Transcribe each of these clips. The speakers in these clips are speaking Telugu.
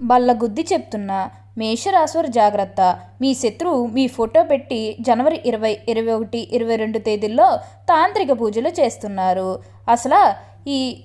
బల్లగుద్ది చెప్తున్నా. మేషరాశివారి జాగ్రత్త. మీ శత్రువు మీ ఫోటో పెట్టి జనవరి ఇరవై ఇరవై ఒకటి ఇరవై రెండు తేదీల్లో తాంత్రిక పూజలు చేస్తున్నారు. అసలు ఈ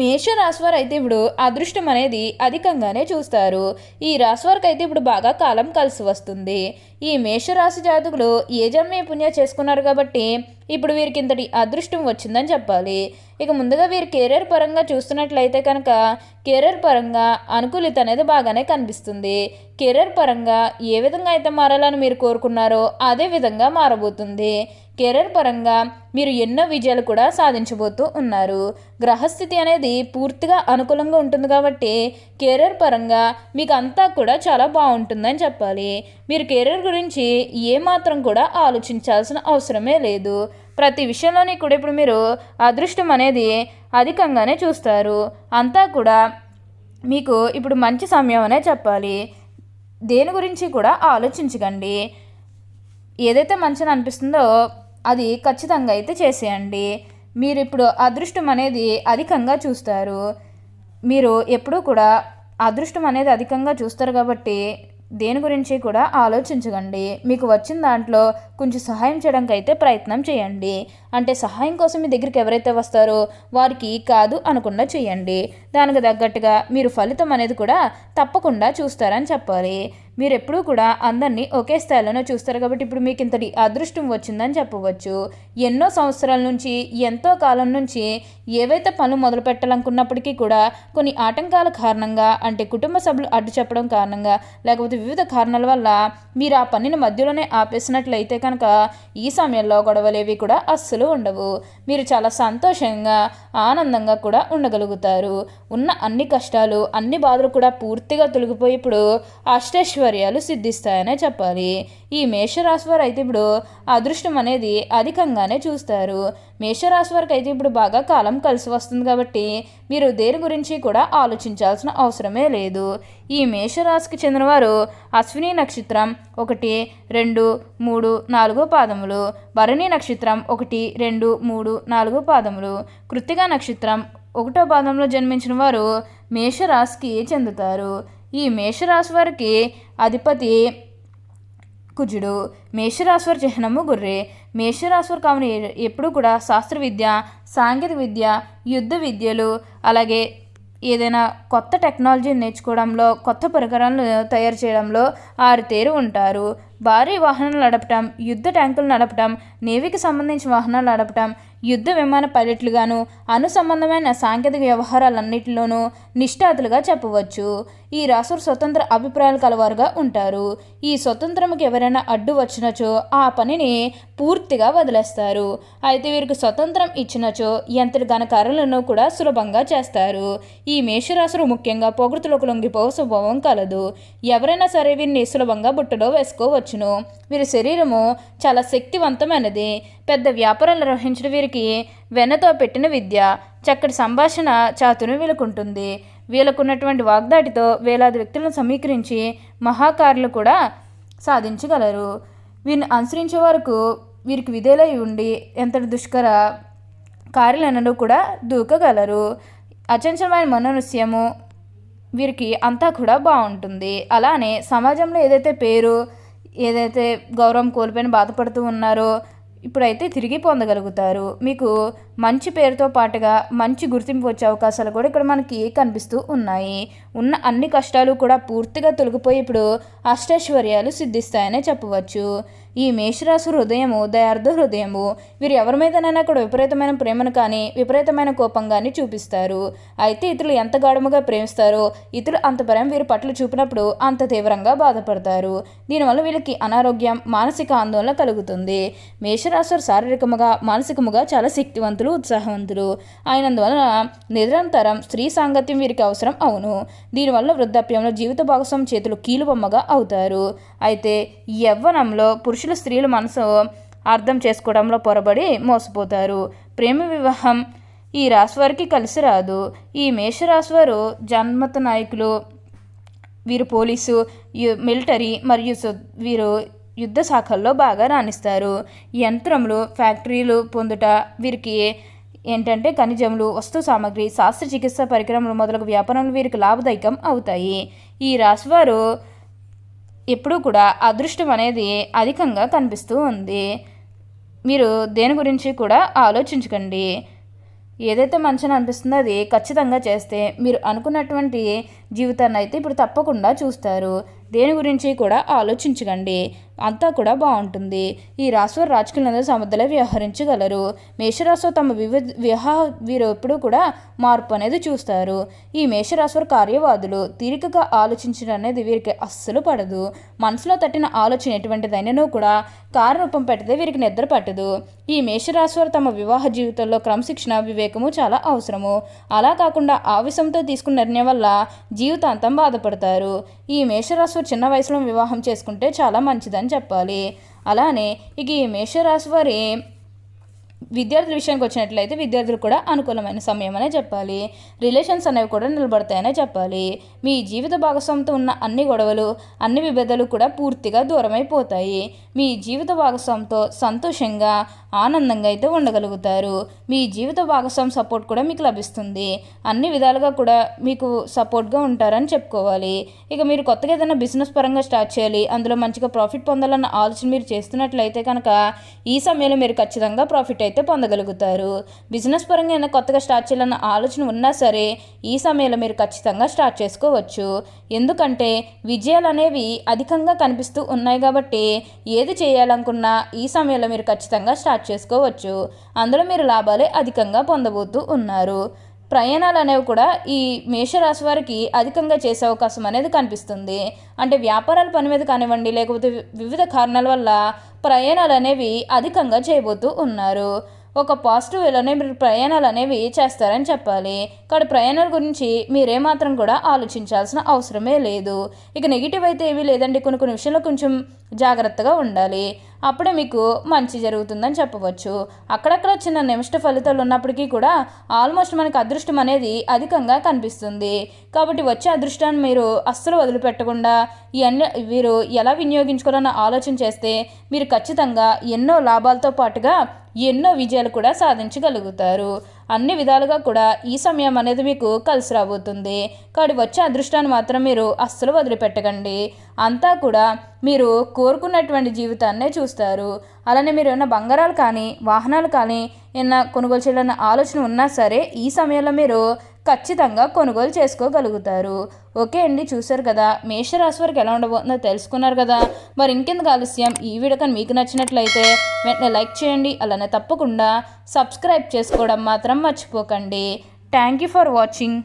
మేషరాశివారు అయితే ఇప్పుడు అదృష్టం అనేది అధికంగానే చూస్తారు. ఈ రాశివారికి అయితే ఇప్పుడు బాగా కాలం కలిసి వస్తుంది. ఈ మేషరాశి జాతకులు ఏ జన్మే పుణ్య చేసుకున్నారు కాబట్టి ఇప్పుడు వీరికి ఇంతటి అదృష్టం వచ్చిందని చెప్పాలి. ఇక ముందుగా వీరు కెరీర్ పరంగా చూస్తున్నట్లయితే కనుక కెరీర్ పరంగా అనుకూలిత అనేది బాగానే కనిపిస్తుంది. కెరీర్ పరంగా ఏ విధంగా అయితే మారాలని మీరు కోరుకున్నారో అదే విధంగా మారబోతుంది. కెరీర్ పరంగా మీరు ఎన్నో విజయాలు కూడా సాధించబోతూ ఉన్నారు. గ్రహస్థితి అనేది పూర్తిగా అనుకూలంగా ఉంటుంది కాబట్టి కెరీర్ పరంగా మీకు అంతా కూడా చాలా బాగుంటుందని చెప్పాలి. మీరు కెరీర్ గురించి ఏమాత్రం కూడా ఆలోచించాల్సిన అవసరమే లేదు. ప్రతి విషయంలోని కూడా ఇప్పుడు మీరు అదృష్టం అనేది అధికంగానే చూస్తారు. అంతా కూడా మీకు ఇప్పుడు మంచి సమయం అనే చెప్పాలి. దేని గురించి కూడా ఆలోచించకండి. ఏదైతే మంచిని అనిపిస్తుందో అది ఖచ్చితంగా అయితే చేసేయండి. మీరు ఇప్పుడు అదృష్టం అనేది అధికంగా చూస్తారు. మీరు ఎప్పుడూ కూడా అదృష్టం అనేది అధికంగా చూస్తారు కాబట్టి దేని గురించి కూడా ఆలోచించకండి. మీకు వచ్చిన దాంట్లో కొంచెం సహాయం చేయడానికి అయితే ప్రయత్నం చేయండి. అంటే సహాయం కోసం మీ దగ్గరికి ఎవరైతే వస్తారో వారికి కాదు అనకుండా చేయండి. దానికి తగ్గట్టుగా మీరు ఫలితం అనేది కూడా తప్పకుండా చూస్తారని చెప్పాలి. మీరు ఎప్పుడూ కూడా అందరినీ ఒకే స్థాయిలోనే చూస్తారు కాబట్టి ఇప్పుడు మీకు ఇంతటి అదృష్టం వచ్చిందని చెప్పవచ్చు. ఎన్నో సంవత్సరాల నుంచి ఎంతో కాలం నుంచి ఏవైతే పనులు మొదలు పెట్టాలనుకున్నప్పటికీ కూడా కొన్ని ఆటంకాల కారణంగా అంటే కుటుంబ సభ్యులు అడ్డు చెప్పడం కారణంగా లేకపోతే వివిధ కారణాల వల్ల మీరు ఆ పనిని మధ్యలోనే ఆపేసినట్లయితే కనుక ఈ సమయంలో గొడవలేవి కూడా అస్సలు ఉండవు. మీరు చాలా సంతోషంగా ఆనందంగా కూడా ఉండగలుగుతారు. ఉన్న అన్ని కష్టాలు అన్ని బాధలు కూడా పూర్తిగా తొలగిపోయి ఇప్పుడు ఐశ్వర్యాలు సిద్ధిస్తాయనే చెప్పాలి. ఈ మేషరాశి వారు అయితే ఇప్పుడు అదృష్టం అనేది అధికంగానే చూస్తారు. మేషరాశి వారికి అయితే ఇప్పుడు బాగా కాలం కలిసి వస్తుంది కాబట్టి మీరు దేని గురించి కూడా ఆలోచించాల్సిన అవసరమే లేదు. ఈ మేషరాశికి చెందినవారు అశ్విని నక్షత్రం ఒకటి రెండు మూడు నాలుగో పాదములు. భరణి నక్షత్రం ఒకటి రెండు మూడు నాలుగో పాదములు. కృత్తిక నక్షత్రం ఒకటో పాదంలో జన్మించిన వారు మేషరాశికి చెందుతారు. ఈ మేషరాశి వారికి అధిపతి కుజుడు. మేషరాశ్వర చిహ్నము గుర్రే. మేషరాశ్వర కావున ఎప్పుడు కూడా శాస్త్ర విద్య సాంకేతిక విద్య యుద్ధ విద్యలు అలాగే ఏదైనా కొత్త టెక్నాలజీని నేర్చుకోవడంలో కొత్త పరికరాలను తయారు చేయడంలో ఆరితేరు ఉంటారు. భారీ వాహనాలు నడపటం యుద్ధ ట్యాంకులు నడపటం నేవీకి సంబంధించిన వాహనాలు నడపటం యుద్ధ విమాన పైలట్లుగాను అను సంబంధమైన సాంకేతిక వ్యవహారాలన్నింటిలోనూ నిష్ఠాతులుగా చెప్పవచ్చు. ఈ రాసులు స్వతంత్ర అభిప్రాయాలు కలవారుగా ఉంటారు. ఈ స్వతంత్రంకి ఎవరైనా అడ్డు వచ్చినచో ఆ పనిని పూర్తిగా వదిలేస్తారు. అయితే వీరికి స్వతంత్రం ఇచ్చినచో ఎంతటి కర్రలను కూడా సులభంగా చేస్తారు. ఈ మేషరాశులు ముఖ్యంగా పొగృతులకు లొంగిపో స్వభావం కలదు. ఎవరైనా సరే వీరిని సులభంగా బుట్టలో వేసుకోవచ్చును. వీరి శరీరము చాలా శక్తివంతమైనది. పెద్ద వ్యాపారాలు నిర్వహించడం వీరికి వెన్నతో పెట్టిన విద్య చక్కటి సంభాషణ చాతును వీలుకుంటుంది. వీళ్ళకున్నటువంటి వాగ్దాటితో వేలాది వ్యక్తులను సమీకరించి మహాకారులు కూడా సాధించగలరు. వీరిని అనుసరించే వరకు వీరికి విధేలై ఉండి ఎంతటి దుష్కర కార్యాలను కూడా దూకగలరు. అచంచలమైన మనోనృత్యము వీరికి అంతా కూడా బాగుంటుంది. అలానే సమాజంలో ఏదైతే పేరు ఏదైతే గౌరవం కోల్పోయిన బాధపడుతూ ఉన్నారో ఇప్పుడైతే తిరిగి పొందగలుగుతారు. మీకు మంచి పేరుతో పాటుగా మంచి గుర్తింపు వచ్చే అవకాశాలు కూడా ఇక్కడ మనకి కనిపిస్తూ ఉన్నాయి. ఉన్న అన్ని కష్టాలు కూడా పూర్తిగా తొలగిపోయి ఇప్పుడు అష్టైశ్వర్యాలు సిద్ధిస్తాయనే చెప్పవచ్చు. ఈ మేషరాశి హృదయము దయార్థ హృదయము వీరు ఎవరి మీదనైనా కూడా విపరీతమైన ప్రేమను కానీ విపరీతమైన కోపం కానీ చూపిస్తారు. అయితే ఇతరులు ఎంత గాఢముగా ప్రేమిస్తారో ఇతరులు అంత ప్రేమ వీరి పట్ల చూపినప్పుడు అంత తీవ్రంగా బాధపడతారు. దీనివల్ల వీళ్ళకి అనారోగ్యం మానసిక ఆందోళన కలుగుతుంది. మేషరాశులు శారీరకముగా మానసికముగా చాలా శక్తివంతులు ఉత్సాహవంతులు. అయినందువలన నిరంతరం స్త్రీ సాంగత్యం వీరికి అవసరం అవును. దీనివల్ల వృద్ధాప్యంలో జీవిత భాగస్వామి చేతులు కీలుబొమ్మగా అవుతారు. అయితే యవ్వనంలో పురుషులు స్త్రీల మనసు అర్థం చేసుకోవడంలో పొరబడి మోసపోతారు. ప్రేమ వివాహం ఈ రాశి వారికి కలిసి రాదు. ఈ మేషరాశి వారు జన్మత నాయకులు వీరు పోలీసు మిలిటరీ మరియు వీరు యుద్ధ శాఖల్లో బాగా రాణిస్తారు. యంత్రములు ఫ్యాక్టరీలు పొందుట వీరికి ఏంటంటే ఖనిజములు వస్తు సామాగ్రి శాస్త్ర చికిత్స పరికరములు మొదలగు వ్యాపారములు వీరికి లాభదాయకం అవుతాయి. ఈ రాశివారు ఎప్పుడూ కూడా అదృష్టం అనేది అధికంగా కనిపిస్తూ ఉంది. మీరు దేని గురించి కూడా ఆలోచించకండి. ఏదైతే మంచిని అనిపిస్తుందో అది ఖచ్చితంగా చేస్తే మీరు అనుకున్నటువంటి జీవితాన్ని అయితే ఇప్పుడు తప్పకుండా చూస్తారు. దేని గురించి కూడా ఆలోచించకండి. అంతా కూడా బాగుంటుంది. ఈ రాశివారు రాజకీయాలందరూ సమర్థలే వ్యవహరించగలరు. మేషరాశి తమ వివిధ వివాహ వీరు ఎప్పుడూ కూడా మార్పు అనేది చూస్తారు. ఈ మేషరాశివారు కార్యవాదులు తీరికగా ఆలోచించడం అనేది వీరికి అస్సలు పడదు. మనసులో తట్టిన ఆలోచన ఎటువంటిదైనను కూడా కారరూపం పెట్టితే వీరికి నిద్ర పట్టదు. ఈ మేషరాశివారు తమ వివాహ జీవితంలో క్రమశిక్షణ వివేకము చాలా అవసరము. అలా కాకుండా ఆవేశంతో తీసుకున్న నిర్ణయం వల్ల జీవితాంతం బాధపడతారు. ఈ మేషరాశి చిన్న వయసులో వివాహం చేసుకుంటే చాలా మంచిదని చెప్పాలి. అలానే ఇక ఈ మేషరాశి వారి విద్యార్థుల విషయానికి వచ్చినట్లయితే విద్యార్థులు కూడా అనుకూలమైన సమయం అనే చెప్పాలి. రిలేషన్స్ అనేవి కూడా నిలబడతాయనే చెప్పాలి. మీ జీవిత భాగస్వామితో ఉన్న అన్ని గొడవలు అన్ని విభేదాలు కూడా పూర్తిగా దూరమైపోతాయి. మీ జీవిత భాగస్వామితో సంతోషంగా ఆనందంగా అయితే ఉండగలుగుతారు. మీ జీవిత భాగస్వామి సపోర్ట్ కూడా మీకు లభిస్తుంది. అన్ని విధాలుగా కూడా మీకు సపోర్ట్గా ఉంటారని చెప్పుకోవాలి. ఇక మీరు కొత్తగా ఏదైనా బిజినెస్ పరంగా స్టార్ట్ చేయాలి అందులో మంచిగా ప్రాఫిట్ పొందాలన్న ఆలోచన మీరు చేస్తున్నట్లయితే కనుక ఈ సమయంలో మీరు ఖచ్చితంగా ప్రాఫిట్ అయితే పొందగలుగుతారు. బిజినెస్ పరంగా ఏదైనా కొత్తగా స్టార్ట్ చేయాలన్న ఆలోచన ఉన్నా సరే ఈ సమయంలో మీరు ఖచ్చితంగా స్టార్ట్ చేసుకోవచ్చు. ఎందుకంటే విజయాలు అనేవి అధికంగా కనిపిస్తూ ఉన్నాయి కాబట్టి ఏది చేయాలనుకున్నా ఈ సమయంలో మీరు ఖచ్చితంగా స్టార్ట్ చేసుకోవచ్చు. అందులో మీరు లాభాలే అధికంగా పొందబోతూ ఉన్నారు. ప్రయాణాలు అనేవి కూడా ఈ మేషరాశి వారికి అధికంగా చేసే అవకాశం అనేది కనిపిస్తుంది. అంటే వ్యాపారాల పని మీద కానివ్వండి లేకపోతే వివిధ కారణాల వల్ల ప్రయాణాలు అనేవి అధికంగా చేయబోతూ ఉన్నారు. ఒక పాజిటివ్ వేలోనే మీరు ప్రయాణాలు అనేవి చేస్తారని చెప్పాలి. కానీ ప్రయాణాల గురించి మీరేమాత్రం కూడా ఆలోచించాల్సిన అవసరమే లేదు. ఇక నెగిటివ్ అయితే ఏమీ లేదండి. కొన్ని కొన్ని విషయంలో కొంచెం జాగ్రత్తగా ఉండాలి. అప్పుడే మీకు మంచి జరుగుతుందని చెప్పవచ్చు. అక్కడక్కడ చిన్న నిమిష్ట ఫలితాలు ఉన్నప్పటికీ కూడా ఆల్మోస్ట్ మనకు అదృష్టం అనేది అధికంగా కనిపిస్తుంది. కాబట్టి వచ్చే అదృష్టాన్ని మీరు అస్సలు వదిలిపెట్టకుండా ఇవన్నీ మీరు వీరు ఎలా వినియోగించుకోవాలన్న ఆలోచన చేస్తే మీరు ఖచ్చితంగా ఎన్నో లాభాలతో పాటుగా ఎన్నో విజయాలు కూడా సాధించగలుగుతారు. అన్ని విధాలుగా కూడా ఈ సమయం అనేది మీకు కలిసి రాబోతుంది. కాబట్టి వచ్చే అదృష్టాన్ని మాత్రం మీరు అస్సలు వదిలిపెట్టకండి. అంతా కూడా మీరు కోరుకున్నటువంటి జీవితాన్నే చూస్తారు. అలానే మీరు ఏమైనా బంగారాలు కానీ వాహనాలు కానీ ఏమైనా కొనుగోలు చేయాలన్న ఆలోచన ఉన్నా సరే ఈ సమయంలో మీరు ఖచ్చితంగా కొనుగోలు చేసుకోగలుగుతారు. ఓకే అండి చూసారు కదా. మేషరాశి వారికి ఎలా ఉండబోతుందో తెలుసుకున్నారు కదా. మరి ఇంకెందుకు ఆలస్యం? ఈ వీడియో కానీ మీకు నచ్చినట్లయితే వెంటనే లైక్ చేయండి. అలానే తప్పకుండా సబ్స్క్రైబ్ చేసుకోవడం మాత్రం మర్చిపోకండి. Thank you for watching.